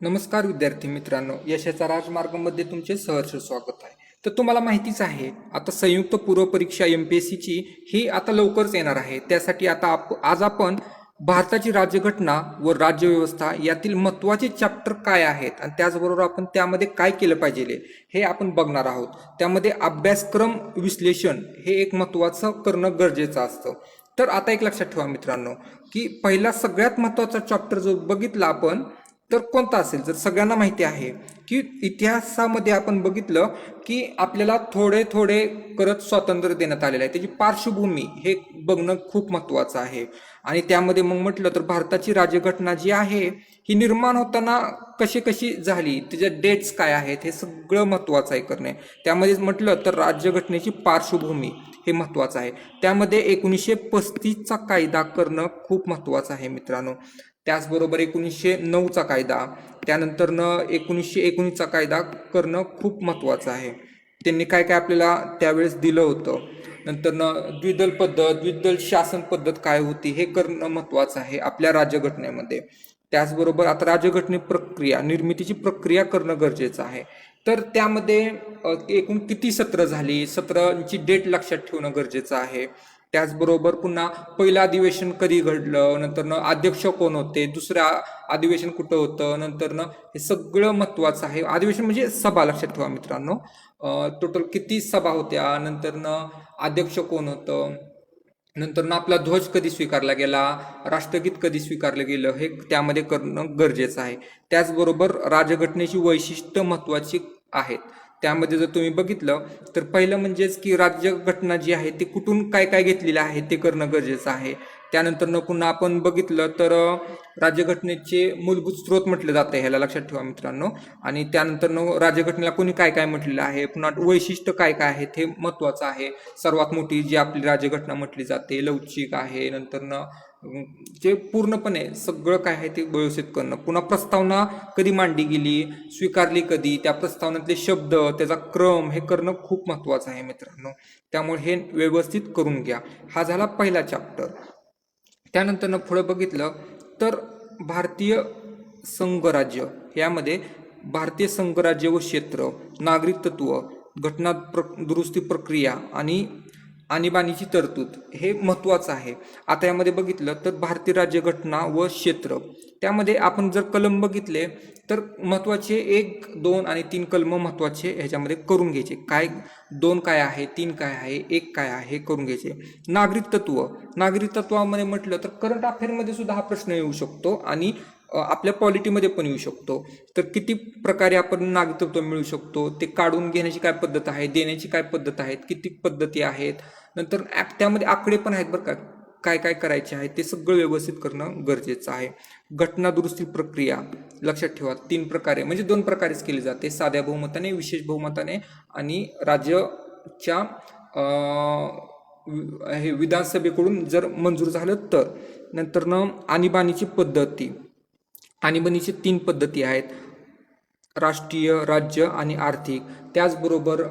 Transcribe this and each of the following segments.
नमस्कार विद्यार्थी मित्रांनो यशाचा राजमार्गामध्ये तुमचे सहर्ष स्वागत आहे. तर तुम्हाला माहितीच आहे आता संयुक्त पूर्व परीक्षा एम पी एस सीची ही आता लवकरच येणार आहे. त्यासाठी आता आप आज आपण भारताची राज्यघटना व राज्यव्यवस्था यातील महत्त्वाचे चॅप्टर काय आहेत आणि त्याचबरोबर आपण त्यामध्ये काय केलं पाहिजे हे आपण बघणार आहोत. त्यामध्ये अभ्यासक्रम विश्लेषण हे एक महत्त्वाचं करणं गरजेचं असतं. तर आता एक लक्षात ठेवा मित्रांनो की पहिला सगळ्यात महत्त्वाचा चॅप्टर जो बघितला आपण तर कोणता असेल? जर सगळ्यांना माहिती आहे की इतिहासामध्ये आपण बघितलं की आपल्याला थोडे थोडे करत स्वातंत्र्य देण्यात आलेलं आहे. त्याची पार्श्वभूमी हे बघणं खूप महत्त्वाचं आहे. आणि त्यामध्ये मग म्हटलं तर भारताची राज्यघटना जी आहे ही निर्माण होताना कशी कशी झाली? त्याच्या डेट्स काय आहेत? हे सगळं महत्त्वाचं आहे करणे. त्यामध्ये म्हटलं तर राज्यघटनेची पार्श्वभूमी हे महत्त्वाचं आहे. त्यामध्ये एकोणीसशे पस्तीसचा कायदा करणं खूप महत्त्वाचं आहे मित्रांनो. त्याचबरोबर एकोणीसशे नऊचा कायदा त्यानंतरनं एकोणीसशे एकोणीसचा कायदा करणं खूप महत्त्वाचं आहे. त्यांनी काय काय आपल्याला त्यावेळेस दिलं होतं? नंतरनं द्विदल पद्धत द्विदल शासन पद्धत काय होती? हे करणं महत्त्वाचं आहे आपल्या राज्यघटनेमध्ये. त्याचबरोबर आता राज्यघटने प्रक्रिया निर्मितीची प्रक्रिया करणं गरजेचं आहे. तर त्यामध्ये एकूण किती सत्र झाली? सत्रांची डेट लक्षात ठेवणं गरजेचं आहे. त्याचबरोबर पुन्हा पहिलं अधिवेशन कधी घडलं नंतरनं अध्यक्ष कोण होते दुसरं अधिवेशन कुठं होतं नंतरनं हे सगळं महत्त्वाचं आहे. अधिवेशन म्हणजे सभा लक्षात ठेवा मित्रांनो. टोटल किती सभा होत्या नंतरनं अध्यक्ष कोण होतं नंतरनं आपला ध्वज कधी स्वीकारला गेला राष्ट्रगीत कधी स्वीकारलं गेलं हे त्यामध्ये करणं गरजेचं आहे. त्याचबरोबर राजघटनेची वैशिष्ट्य महत्त्वाची आहेत. त्यामध्ये जर तुम्ही बघितलं तर पहिलं म्हणजेच की राज्यघटना जी आहे ती कुठून काय काय घेतलेलं आहे ते करणं गरजेचं आहे. त्यानंतर पुन्हा आपण बघितलं तर राज्यघटनेचे मूलभूत स्रोत म्हटले आहे ह्याला लक्षात ठेवा मित्रांनो. आणि त्यानंतर राज्यघटनेला कोणी काय काय म्हटलेलं आहे पुन्हा वैशिष्ट्य काय काय आहे हे महत्त्वाचं आहे. सर्वात मोठी जी आपली राज्यघटना म्हटली जाते लवचिक आहे नंतरनं जे पूर्णपणे सगळं काय आहे ते व्यवस्थित करणं. पुन्हा प्रस्तावना कधी मांडली गेली स्वीकारली कधी त्या प्रस्तावनातले शब्द त्याचा क्रम हे करणं खूप महत्त्वाचं आहे मित्रांनो. त्यामुळे हे व्यवस्थित करून घ्या. हा झाला पहिला चॅप्टर त्यानंतरनं पुढं बघितलं तर भारतीय संघराज्य यामध्ये भारतीय संघराज्य व क्षेत्र नागरिक तत्व घटना प्र दुरुस्ती प्रक्रिया आणि आणीबाणीची तरतूद हे महत्त्वाचं आहे. आता यामध्ये बघितलं तर भारतीय राज्यघटना व क्षेत्र. त्यामध्ये आपण जर कलम बघितले तर महत्त्वाचे एक दोन आणि तीन कलम महत्त्वाचे ह्याच्यामध्ये करून घ्यायचे. काय दोन काय आहे तीन काय आहे एक काय आहे करून घ्यायचे. नागरिक तत्व नागरिक तत्वामध्ये म्हटलं तर करंट अफेअरमध्ये सुद्धा हा प्रश्न येऊ शकतो आणि आपल्या पॉलिटीमध्ये पण येऊ शकतो. तर किती प्रकारे आपण नागरिकत्व मिळू शकतो ते काढून घेण्याची काय पद्धत आहे देण्याची काय पद्धत आहेत किती पद्धती आहेत नंतर त्यामध्ये आकडे पण आहेत बरं का काय काय करायचे आहे ते सगळं व्यवस्थित करणं गरजेचं आहे. घटना दुरुस्ती प्रक्रिया लक्षात ठेवा तीन प्रकारे म्हणजे दोन प्रकारेच केली जाते साध्या बहुमताने विशेष बहुमताने आणि राज्याच्या हे विधानसभेकडून जर मंजूर झालं तर. नंतरनं आणीबाणीची पद्धती. आणीबाणीचे तीन पद्धती आहेत. राष्ट्रीय राज्य आणि आर्थिक. त्याचबरोबर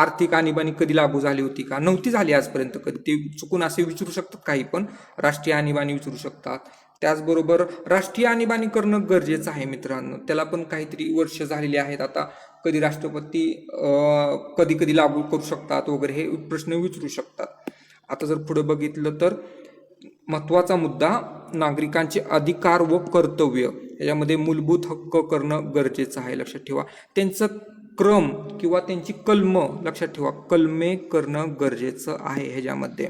आर्थिक आणीबाणी कधी लागू झाली होती का? नव्हती झाली आजपर्यंत कधी. ते चुकून असे विचारू शकतात काही पण. राष्ट्रीय आणीबाणी विचारू शकतात. त्याचबरोबर राष्ट्रीय आणीबाणी करणं गरजेचं आहे मित्रांनो. त्याला पण काहीतरी वर्ष झालेली आहेत. आता कधी राष्ट्रपती कधी कधी लागू करू शकतात वगैरे हे प्रश्न विचारू शकतात. आता जर पुढे बघितलं तर महत्त्वाचा मुद्दा नागरिकांचे अधिकार व कर्तव्य याच्यामध्ये मूलभूत हक्क करणं गरजेचं आहे लक्षात ठेवा. त्यांचं क्रम किंवा त्यांची कलम लक्षात ठेवा. कलमे करणं गरजेचं आहे ह्याच्यामध्ये.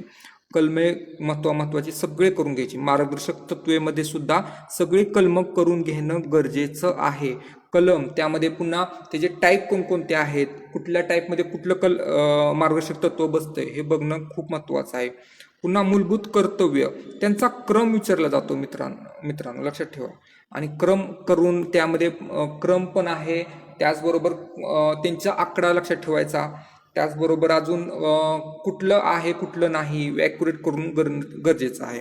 कलमे महत्वा महत्वाची सगळे करून घ्यायची. मार्गदर्शक तत्वेमध्ये सुद्धा सगळे कलम करून घेणं गरजेचं आहे. कलम त्यामध्ये पुन्हा त्याचे टाईप कोणकोणते आहेत कुठल्या टाईपमध्ये कुठलं कल मार्गदर्शक तत्व बसतं हे बघणं खूप महत्त्वाचं आहे. पुन्हा मूलभूत कर्तव्य त्यांचा क्रम विचारला जातो मित्रांनो मित्रांनो लक्षात ठेवा. आणि क्रम करून त्यामध्ये क्रम पण आहे त्याचबरोबर त्यांचा आकडा लक्षात ठेवायचा. त्याचबरोबर अजून कुठलं आहे कुठलं नाही वॅक्युरेट करून गर गरजेचं आहे.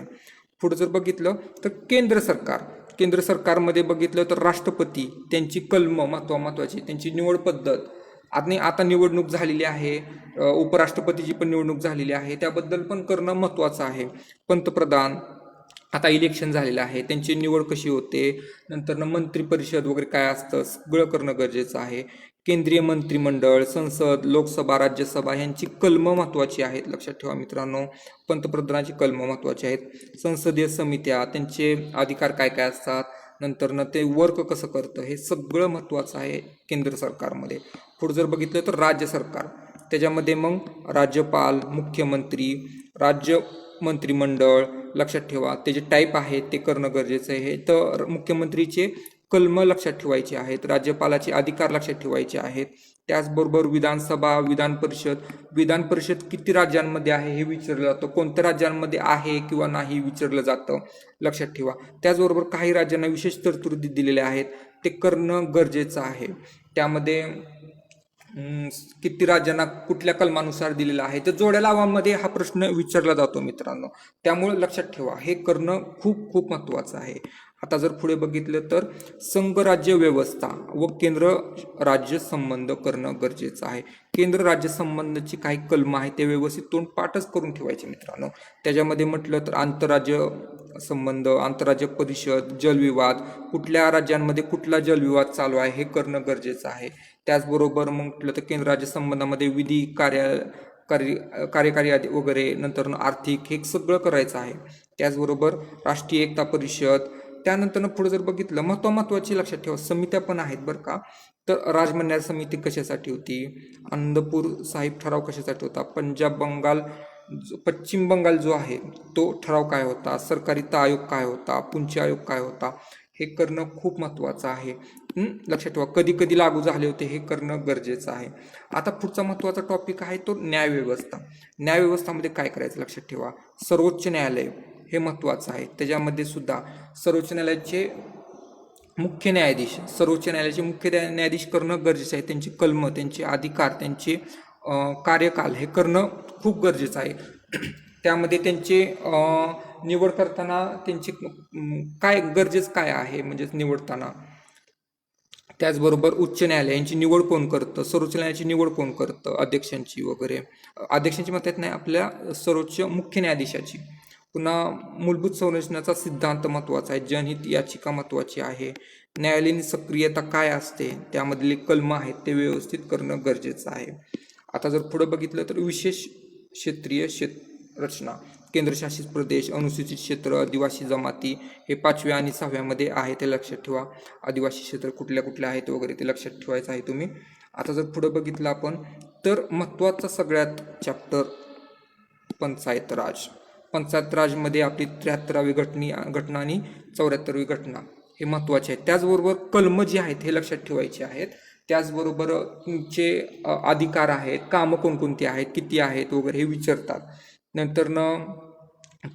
पुढं जर बघितलं तर केंद्र सरकार. केंद्र सरकारमध्ये बघितलं तर राष्ट्रपती त्यांची कलम महत्वा महत्त्वाची त्यांची निवड पद्धत. आणि आता निवडणूक झालेली आहे उपराष्ट्रपतीची पण निवडणूक झालेली आहे त्याबद्दल पण करणं महत्त्वाचं आहे. पंतप्रधान आता इलेक्शन झालेलं आहे त्यांची निवड कशी होते नंतर मंत्री परिषद वगैरे काय असतं सगळं करणं गरजेचं आहे. केंद्रीय मंत्रिमंडळ संसद लोकसभा राज्यसभा यांची कलमं महत्त्वाची आहेत लक्षात ठेवा मित्रांनो. पंतप्रधानाची कलमं महत्त्वाची आहेत. संसदीय समित्या त्यांचे अधिकार काय काय असतात नंतरनं ते वर्क कसं करतं हे सगळं महत्त्वाचं आहे केंद्र सरकारमध्ये. पुढं जर बघितलं तर राज्य सरकार. त्याच्यामध्ये मग राज्यपाल मुख्यमंत्री राज्य मंत्रिमंडळ लक्षात ठेवा. ते जे टाईप आहे ते करणं गरजेचं आहे. तर मुख्यमंत्रीचे कलम लक्षात ठेवायचे आहेत राज्यपालाचे अधिकार लक्षात ठेवायचे आहेत. त्याचबरोबर विधानसभा विधान परिषद विधान परिषद किती राज्यांमध्ये आहे हे विचारलं जातं कोणत्या राज्यांमध्ये आहे किंवा नाही विचारलं जातं लक्षात ठेवा. त्याचबरोबर काही राज्यांना विशेष तरतुदी दिलेल्या आहेत ते करणं गरजेचं आहे. त्यामध्ये किती राज्यांना कुठल्या कलमानुसार दिलेला आहे तर जोड्या लावांमध्ये हा प्रश्न विचारला जातो मित्रांनो. त्यामुळे लक्षात ठेवा हे करणं खूप खूप महत्त्वाचं आहे. आता जर पुढे बघितलं तर संघराज्य व्यवस्था व केंद्र राज्य संबंध करणं गरजेचं आहे. केंद्र राज्य संबंधाची काही कलम आहेत ते व्यवस्थित तोंड पाठच करून ठेवायचे मित्रांनो. त्याच्यामध्ये म्हटलं तर आंतरराज्य संबंध आंतरराज्य परिषद जलविवाद कुठल्या राज्यांमध्ये कुठला जलविवाद चालू आहे हे करणं गरजेचं आहे. त्याचबरोबर म्हटलं तर केंद्र राज्य संबंधामध्ये विधी कार्य कार्य कार्यकारी आधी वगैरे नंतर आर्थिक हे सगळं करायचं आहे. त्याचबरोबर राष्ट्रीय एकता परिषद त्यानंतर पुढे जर बघितलं महत्त्व महत्वाची लक्षात ठेवा. समित्या पण आहेत बरं का. तर राजमन्या समिती कशासाठी होती? आनंदपूर साहिब ठराव कशासाठी होता? पंजाब बंगाल पश्चिम बंगाल जो आहे तो ठराव काय होता? सरकारी आयोग काय होता? पुंची आयोग काय होता? हे करणं खूप महत्त्वाचं आहे. लक्षात ठेवा. कधी कधी लागू झाले होते हे करणं गरजेचं आहे. आता पुढचा महत्त्वाचा टॉपिक आहे तो न्यायव्यवस्था. न्यायव्यवस्थामध्ये काय करायचं लक्षात ठेवा? सर्वोच्च न्यायालय. हे महत्त्वाचं आहे. त्याच्यामध्ये सुद्धा सर्वोच्च न्यायालयाचे मुख्य न्यायाधीश सर्वोच्च न्यायालयाचे मुख्य न्याय- न्यायाधीश करणं गरजेचं आहे. त्यांची कलम त्यांचे अधिकार त्यांचे कार्यकाल हे करणं खूप गरजेचं आहे. त्यामध्ये त्यांचे निवड करताना त्यांची काय गरजेचं काय आहे म्हणजेच निवडताना? त्याचबरोबर उच्च न्यायालय यांची निवड कोण करतं? सर्वोच्च न्यायालयाची निवड कोण करतं? अध्यक्षांची वगैरे. अध्यक्षांची मत येत नाही आपल्या सर्वोच्च मुख्य न्यायाधीशाची. पुन्हा मूलभूत संरचनेचा सिद्धांत महत्त्वाचा आहे. जनहित याचिका महत्त्वाची आहे. न्यायालयीन सक्रियता काय असते? त्यामधले कलम आहेत ते व्यवस्थित करणं गरजेचं आहे. आता जर पुढं बघितलं तर विशेष क्षेत्रीय शेत रचना. केंद्रशासित प्रदेश अनुसूचित क्षेत्र आदिवासी जमाती हे पाचव्या आणि सहाव्यामध्ये आहे ते लक्षात ठेवा. आदिवासी क्षेत्र कुठल्या कुठल्या आहेत वगैरे ते लक्षात ठेवायचं आहे तुम्ही. आता जर पुढं बघितलं आपण तर महत्त्वाचा सगळ्यात चॅप्टर पंचायत राज पंचायत राजमध्ये आपली त्र्याहत्तरावी घटनी घटना आणि चौऱ्याहत्तरवी घटना हे महत्त्वाचे आहेत. त्याचबरोबर कलम जी आहेत हे लक्षात ठेवायचे आहेत. त्याचबरोबर तुमचे अधिकार आहेत कामं कोणकोणती आहेत किती आहेत वगैरे हे विचारतात. नंतरनं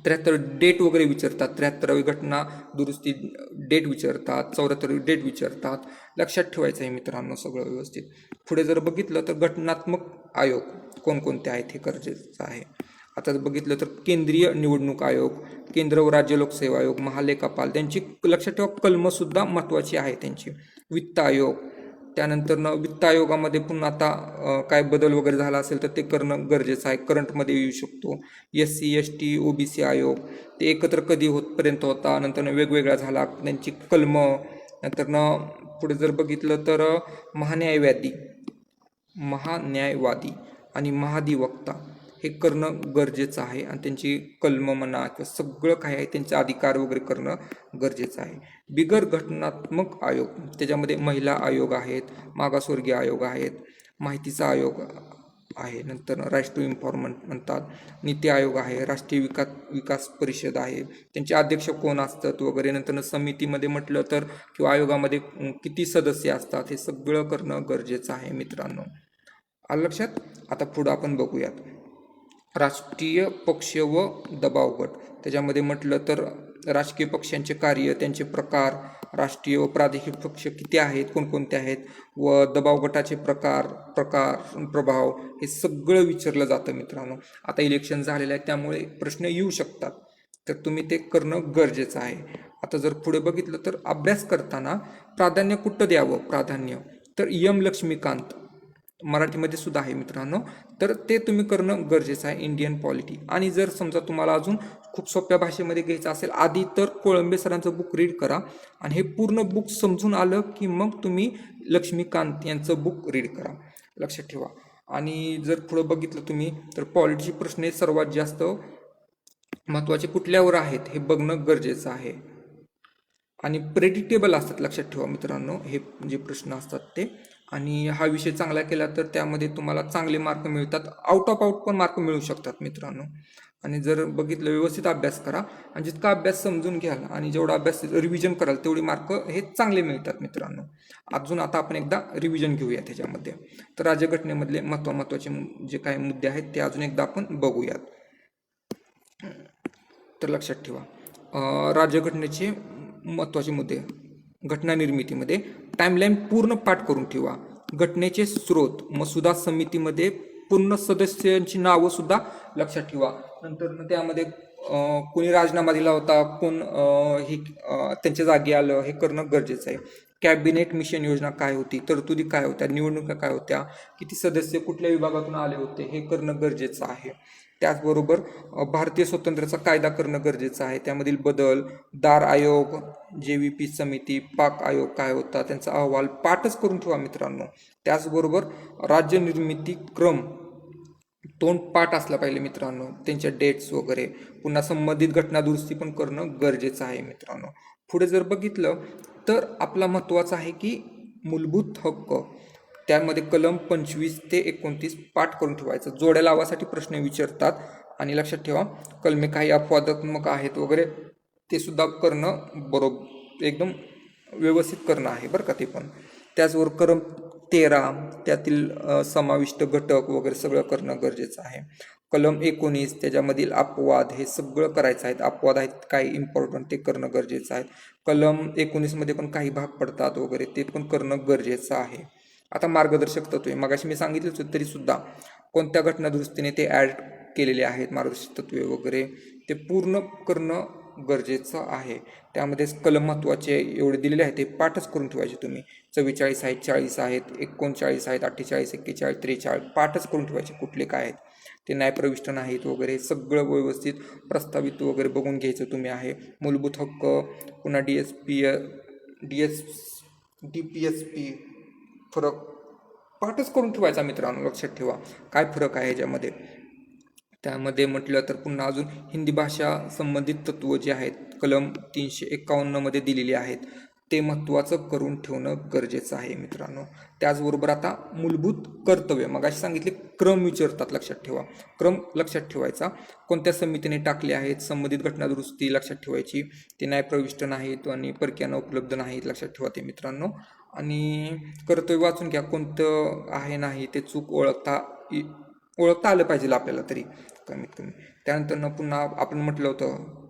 त्र्याहत्तर डेट वगैरे विचारतात. त्र्याहत्तरावी घटना दुरुस्ती डेट विचारतात चौऱ्याहत्तरावी डेट विचारतात. लक्षात ठेवायचं आहे मित्रांनो सगळं व्यवस्थित. पुढे जर बघितलं तर घटनात्मक आयोग कोणकोणते आहेत हे गरजेचं आहे. आता बघितलं तर केंद्रीय निवडणूक आयोग केंद्र व राज्य लोकसेवा आयोग महालेखापाल त्यांची लक्षात ठेवा कलमसुद्धा महत्त्वाची आहे त्यांची. वित्त आयोग. त्यानंतर वित्त आयोगामध्ये पुन्हा आता काय बदल वगैरे झाला असेल तर ते करणं गरजेचं आहे. करंटमध्ये येऊ शकतो. S C S T O B C आयोग ते एकत्र कधी होतपर्यंत होता नंतर वेगवेगळा झाला त्यांची कलमं नंतरनं पुढे जर बघितलं तर महान्यायवादी महान्यायवादी आणि महाधिवक्ता. हे करणं गरजेचं आहे आणि त्यांची कलम म्हणा किंवा सगळं काय आहे त्यांचे अधिकार वगैरे करणं गरजेचं आहे. बिगर घटनात्मक आयोग त्याच्यामध्ये महिला आयोग आहेत मागासवर्गीय आयोग आहेत माहितीचा आयोग आहे नंतर राष्ट्रीय इन्फॉर्मंट म्हणतात नीती आयोग आहे राष्ट्रीय विकास विकास परिषद आहे त्यांचे अध्यक्ष कोण असतात वगैरे नंतर समितीमध्ये म्हटलं तर किंवा आयोगामध्ये किती सदस्य असतात हे सगळं करणं गरजेचं आहे मित्रांनो. आलं लक्षात? आता पुढं आपण बघूयात. राष्ट्रीय पक्ष व दबाव गट. त्याच्यामध्ये म्हटलं तर राजकीय पक्षांचे कार्य त्यांचे प्रकार राष्ट्रीय व प्रादेशिक पक्ष किती आहेत कोणकोणते आहेत व दबाव गटाचे प्रकार प्रकार प्रभाव हे सगळं विचारलं जातं मित्रांनो. आता इलेक्शन झालेलं आहे त्यामुळे प्रश्न येऊ शकतात. तर तुम्ही ते करणं गरजेचं आहे. आता जर पुढे बघितलं तर अभ्यास करताना प्राधान्य कुठं द्यावं? प्राधान्य. तर यम लक्ष्मीकांत. मराठीमध्ये सुद्धा आहे मित्रांनो. तर ते तुम्ही करणं गरजेचं आहे इंडियन पॉलिटी आणि जर समजा तुम्हाला अजून खूप सोप्या भाषेमध्ये घ्यायचं असेल आधी तर कोळंबे सरांचं बुक रीड करा. आणि हे पूर्ण बुक समजून आलं की मग तुम्ही लक्ष्मीकांत यांचं बुक रीड करा. लक्षात ठेवा. आणि जर पुढं बघितलं तुम्ही तर पॉलिटीचे प्रश्न हे सर्वात जास्त महत्त्वाचे कुठल्यावर आहेत हे बघणं गरजेचं आहे. आणि प्रेडिक्टेबल असतात लक्षात ठेवा मित्रांनो. हे जे प्रश्न असतात ते. आणि हा विषय चांगला केला तर त्यामध्ये तुम्हाला चांगले मार्क मिळतात. आउट ऑफ आउट पण मार्क मिळू शकतात मित्रांनो. आणि जर बघितलं व्यवस्थित अभ्यास करा आणि जितका अभ्यास समजून घ्याल आणि जेवढा अभ्यास रिव्हिजन कराल तेवढी मार्क हे चांगले मिळतात मित्रांनो. अजून आता आपण एकदा रिव्हिजन घेऊया त्याच्यामध्ये. तर राज्यघटनेमधले महत्त्व महत्त्वाचे जे काही मुद्दे आहेत ते अजून एकदा आपण बघूयात. तर लक्षात ठेवा. राज्यघटनेचे महत्त्वाचे मुद्दे. घटना निर्मितीमध्ये टाईमलाईन पूर्ण पाठ करून ठेवा. घटनेचे स्रोत मसुदा समितीमध्ये पूर्ण सदस्यांची नावं सुद्धा लक्षात ठेवा. नंतर त्यामध्ये कोणी राजीनामा दिला होता कोण हे त्यांच्या जागी आलं हे करणं गरजेचं आहे. कॅबिनेट मिशन योजना काय होती तरतुदी काय होत्या निवडणुका काय होत्या किती सदस्य कुठल्या विभागातून आले होते हे करणं गरजेचं आहे. त्याचबरोबर भारतीय स्वातंत्र्याचा कायदा करणं गरजेचं आहे. त्यामधील बदल दार आयोग जे व्ही पी समिती पाक आयोग काय होता त्यांचा अहवाल पाठच करून ठेवा मित्रांनो. त्याचबरोबर राज्य निर्मिती क्रम तोंड पाठ असला पाहिजे मित्रांनो. त्यांच्या डेट्स वगैरे पुन्हा संबंधित घटना दुरुस्ती पण करणं गरजेचं आहे मित्रांनो. पुढे जर बघितलं तर आपला महत्त्वाचा आहे की मूलभूत हक्क. त्यामध्ये कलम पंचवीस ते एकोणतीस पाठ करून ठेवायचं. जोड्या लावासाठी प्रश्न विचारतात. आणि लक्षात ठेवा कलमे काही अपवादात्मक आहेत वगैरे ते सुद्धा करणं बरोबर एकदम व्यवस्थित करणं आहे बरं का ते पण. त्याचबरोबर करम तेरा त्यातील समाविष्ट घटक वगैरे सगळं करणं गरजेचं आहे. कलम एकोणीस त्याच्यामधील अपवाद हे सगळं करायचं आहेत अपवाद आहेत काही इम्पॉर्टंट ते करणं गरजेचं आहे. कलम एकोणीसमध्ये पण काही भाग पडतात वगैरे ते पण करणं गरजेचं आहे. आता मार्गदर्शक तत्वे. मगाशी मी सांगितलंच होतं तरी सुद्धा कोणत्या घटना दुरुस्तीने ते ॲड केलेले आहेत मार्गदर्शक तत्वे वगैरे ते पूर्ण करणं गरजेचं आहे. त्यामध्ये कलम महत्त्वाचे एवढे दिलेले आहेत ते पाठच करून ठेवायचे तुम्ही. चव्वेचाळीस आहेत चाळीस आहेत एकोणचाळीस आहेत अठ्ठेचाळीस एक्केचाळीस त्रेचाळीस पाठच करून ठेवायचे कुठले काय आहेत. ते न्यायप्रविष्ट नाहीत वगैरे सगळं व्यवस्थित प्रस्तावित वगैरे बघून घ्यायचं तुम्ही आहे. मूलभूत हक्क पुन्हा D S P D S D P S P फरक पाठच करून ठेवायचा मित्रांनो लक्षात ठेवा. काय फरक आहे याच्यामध्ये त्यामध्ये म्हटलं तर पुन्हा अजून हिंदी भाषा संबंधित तत्त्व जे आहेत कलम तीनशे एकावन्नमध्ये दिलेली आहेत ते महत्त्वाचं करून ठेवणं गरजेचं आहे मित्रांनो. त्याचबरोबर आता मूलभूत कर्तव्य मग अशी सांगितले क्रम विचारतात लक्षात ठेवा. क्रम लक्षात ठेवायचा. कोणत्या समितीने टाकले आहेत संबंधित घटना दुरुस्ती लक्षात ठेवायची ते न्यायप्रविष्ट नाहीत आणि परक्यानं उपलब्ध नाहीत लक्षात ठेवा ते मित्रांनो. आणि कर्तव्य वाचून घ्या. कोणतं आहे नाही ते चूक ओळखता ओळखता आलं पाहिजे आपल्याला तरी. कमीत कमी. त्यानंतर पुन्हा आपण म्हटलं होतं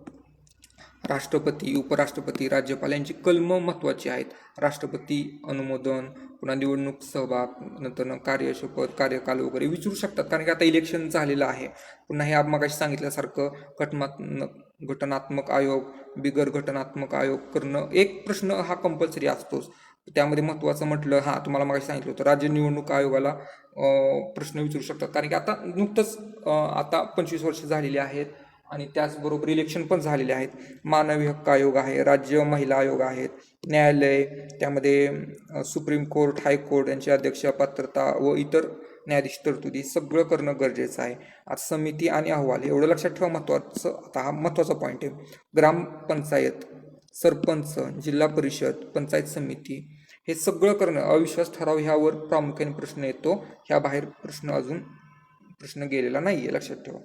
राष्ट्रपती उपराष्ट्रपती राज्यपाल यांची कलम महत्त्वाची आहेत. राष्ट्रपती अनुमोदन पुन्हा निवडणूक सहभाग नंतर कार्यशपथ कार्यकाल वगैरे विचारू शकतात. कारण की आता इलेक्शन झालेलं आहे. पुन्हा हे आप मगाशी सांगितल्यासारखं घटनात्मक घटनात्मक आयोग बिगर घटनात्मक आयोग करणं एक प्रश्न हा कंपल्सरी असतोच. त्यामध्ये महत्त्वाचं म्हटलं हां तुम्हाला मागे सांगितलं होतं राज्य निवडणूक आयोगाला प्रश्न विचारू शकतात. कारण की आता नुकतंच आता पंचवीस वर्ष झालेली आहेत आणि त्याचबरोबर इलेक्शन पण झालेले आहेत. मानवी हक्क आयोग आहे राज्य महिला आयोग आहेत न्यायालय त्यामध्ये सुप्रीम कोर्ट हायकोर्ट यांची अध्यक्ष पात्रता व इतर न्यायाधीश तरतुदी सगळं करणं गरजेचं आहे. आता समिती आणि अहवाल एवढं लक्षात ठेवा महत्त्वाचं आता हा महत्त्वाचा पॉईंट आहे. ग्रामपंचायत सरपंच जिल्हा परिषद पंचायत समिती हे सगळं करणं अविश्वास ठराव ह्यावर प्रामुख्याने प्रश्न येतो. ह्या बाहेर प्रश्न अजून प्रश्न गेलेला नाही आहे लक्षात ठेवा.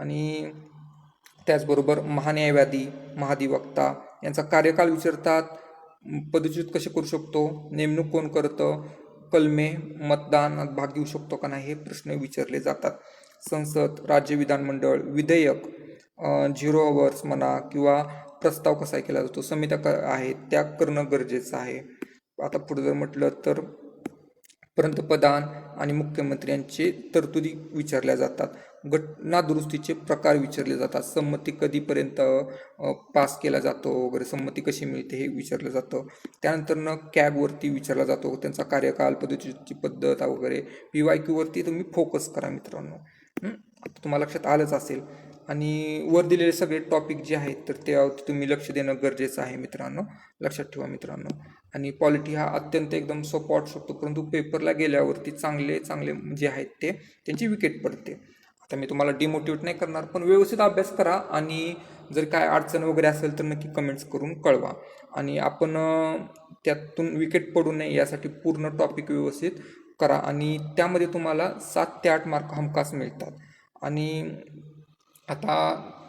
आणि त्याचबरोबर महान्यायवादी महाधिवक्ता यांचा कार्यकाल विचारतात पदच्युत कसे करू शकतो नेमणूक कोण करतं कलमे मतदानात भाग घेऊ शकतो का नाही हे प्रश्न विचारले जातात. संसद राज्य विधानमंडळ विधेयक झिरो अवर्स म्हणा किंवा प्रस्ताव कसा केला जातो समित्या क आहेत त्या करणं गरजेचं आहे. आता पुढे जर म्हटलं तर पंतप्रधान आणि मुख्यमंत्री यांचे तरतुदी विचारल्या जातात. घटना दुरुस्तीचे प्रकार विचारले जातात. संमती कधीपर्यंत पास केला जातो वगैरे संमती कशी मिळते हे विचारलं जातं. त्यानंतरनं कॅगवरती विचारला जातो. त्यांचा कार्यकाल पद्धतीची पद्धत वगैरे पी वाय क्यूवरती तुम्ही फोकस करा मित्रांनो. तुम्हाला लक्षात आलंच असेल. आणि वर दिलेले सगळे टॉपिक जे आहेत तर त्यावरती तुम्ही लक्ष देणं गरजेचं आहे मित्रांनो. लक्षात ठेवा मित्रांनो. आणि पॉलिटी हा अत्यंत एकदम सोपा वाटू शकतो परंतु पेपरला गेल्यावरती चांगले चांगले जे आहेत ते त्यांची विकेट पडते. आता मी तुम्हाला डिमोटिवेट नाही करणार पण व्यवस्थित अभ्यास करा आणि जर काय अडचण वगैरे असेल तर नक्की कमेंट्स करून कळवा. आणि आपण त्यातून विकेट पडू नये यासाठी पूर्ण टॉपिक व्यवस्थित करा आणि त्यामध्ये तुम्हाला सात ते आठ मार्क हमखास मिळतात. आणि आता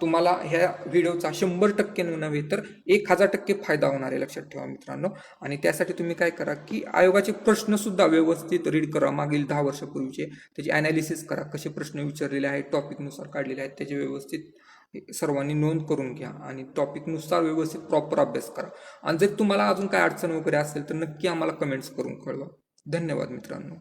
तुम्हाला ह्या व्हिडिओचा शंभर टक्के नव्हे तर एक हजार टक्के फायदा होणार आहे लक्षात ठेवा मित्रांनो. आणि त्यासाठी तुम्ही काय करा की आयोगाचे प्रश्नसुद्धा व्यवस्थित रीड करा मागील दहा वर्षापूर्वीचे. त्याची ॲनालिसिस करा कसे प्रश्न विचारलेले आहेत टॉपिकनुसार काढलेले आहेत त्याचे व्यवस्थित सर्वांनी नोंद करून घ्या आणि टॉपिकनुसार व्यवस्थित प्रॉपर अभ्यास करा. आणि जर तुम्हाला अजून काय अडचण वगैरे असेल तर नक्की आम्हाला कमेंट्स करून कळवा. धन्यवाद मित्रांनो.